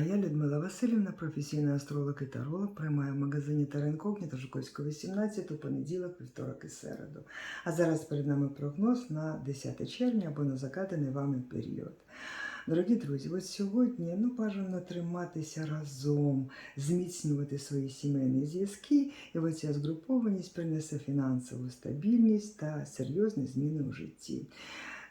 я Людмила Васильівна, професійний астролог і таролог, приймаю в магазині Теренкогніта Жуковського 18 у понеділок, вівторок і середу. А зараз перед нами прогноз на 10 червня або на загаданий вами період. Дорогі друзі, ось сьогодні ну, бажано триматися разом, зміцнювати свої сімейні зв'язки, і оця згрупованість принесе фінансову стабільність та серйозні зміни у житті.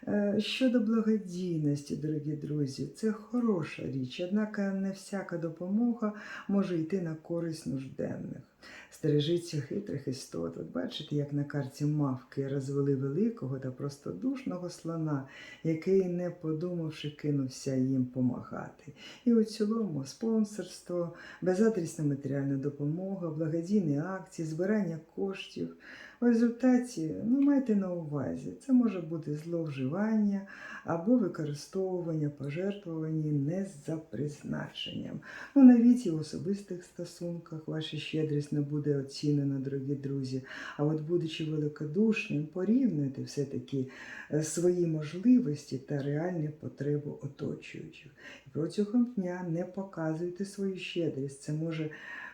Е, Щодо благодійності, дорогі друзі, це хороша річ, однак не всяка допомога може йти на користь нужденних. Стережіться хитрих істот. От бачите, як на карті мавки розвели великого та простодушного слона, який, не подумавши, кинувся їм помагати. І у цілому спонсорство, безадресна матеріальна допомога, благодійні акції, збирання коштів. В результаті, ну майте на увазі, це може бути зловживання або використовування пожертвування не за призначенням. Ну, навіть і в особистих стосунках ваша щедрість не буде оцінена, дорогі друзі. А от, будучи великодушним, порівнюйте все-таки е, свої можливості та реальні потреби оточуючих. І протягом дня не показуйте свою щедрість. Це може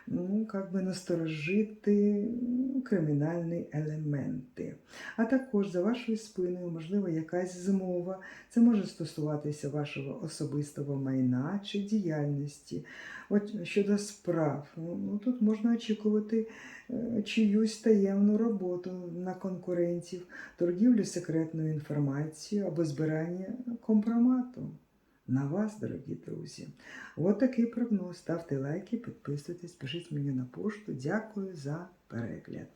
ну, как би насторожити ну, кримінальні елементи. А також за вашою спиною, можливо, якась змова. Це може стосуватися вашого особистого майна чи діяльності. От щодо справ, ну, ну, тут можна очікувати е, чиюсь таємну роботу на конкурентів, торгівлю секретною інформацією або збирання компромату. На вас, дорогі друзі. От такий прогноз. Ставте лайки, підписуйтесь, пишіть мені на пошту. Дякую за перегляд.